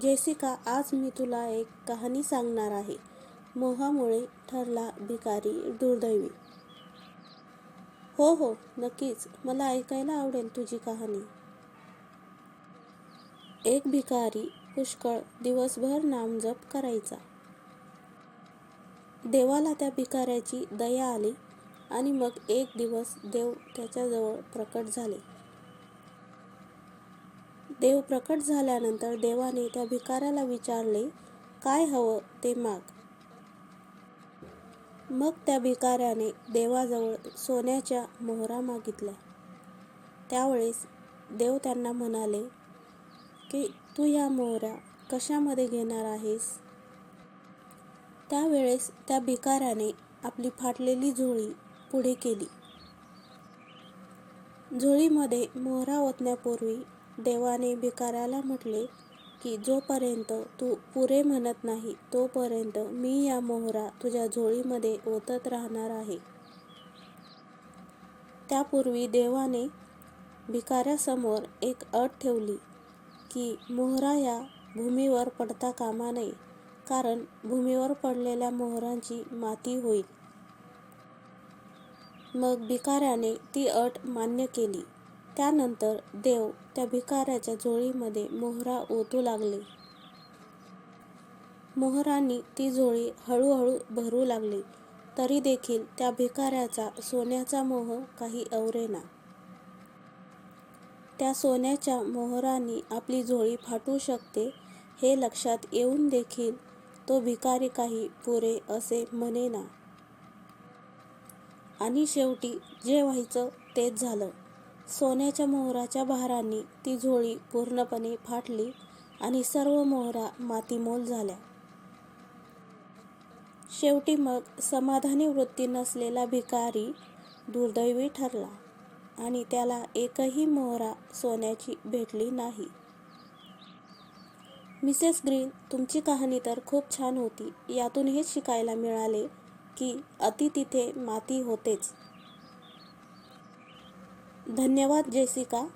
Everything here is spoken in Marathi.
जेसिका आज मी तुला एक कहाणी सांगणार आहे. मोहामुळे ठरला भिकारी दुर्दैवी. हो हो नक्कीच. मला ऐकायला आवडेल तुझी कहाणी. एक भिकारी पुष्कळ दिवसभर नामजप करायचा. देवाला त्या भिकाऱ्याची दया आली आणि मग एक दिवस देव त्याच्याजवळ प्रकट झाले. देव प्रकट झाल्यानंतर देवाने त्या भिकाऱ्याला विचारले काय हवं ते माग. मग त्या भिकाऱ्याने देवाजवळ सोन्याच्या मोहरा मागितल्या. त्यावेळेस देव त्यांना म्हणाले की तू या मोहऱ्या कशामध्ये घेणार आहेस? त्यावेळेस त्या भिकाऱ्याने आपली फाटलेली झोळी पुढे केली. झोळीमध्ये मोहरा ओतण्यापूर्वी देवाने भिकाऱ्याला म्हटले की जोपर्यंत तू पुरे म्हणत नाही तोपर्यंत मी या मोहरा तुझ्या झोळीमध्ये ओतत राहणार आहे. त्यापूर्वी देवाने भिकाऱ्यासमोर एक अट ठेवली की मोहरा या भूमीवर पडता कामा नये कारण भूमीवर पडलेल्या मोहरांची माती होईल. मग भिकाऱ्याने ती अट मान्य केली. त्यानंतर देव त्या भिकाऱ्याच्या झोळीमध्ये मोहरा ओतू लागले. मोहरांनी ती झोळी हळूहळू भरू लागली. तरी देखील त्या भिकाऱ्याचा सोन्याचा मोह काही अवरेना त्या सोन्याच्या मोहरांनी आपली झोळी फाटू शकते हे लक्षात येऊन देखील तो भिकारी काही पुरे असे म्हणेना आणि शेवटी जे व्हायचं तेच झालं. सोन्याच्या मोहराच्या भारांनी ती झोळी पूर्णपणे फाटली आणि सर्व मोहरा मातीमोल झाल्या. शेवटी मग समाधानी वृत्ती नसलेला भिकारी दुर्दैवी ठरला आणि त्याला एकही मोहरा सोन्याची भेटली नाही. मिसेस ग्रीन तुमची कहाणी तर खूप छान होती. यातून हेच शिकायला मिळाले की अति तिथे माती होतेच. धन्यवाद जेसिका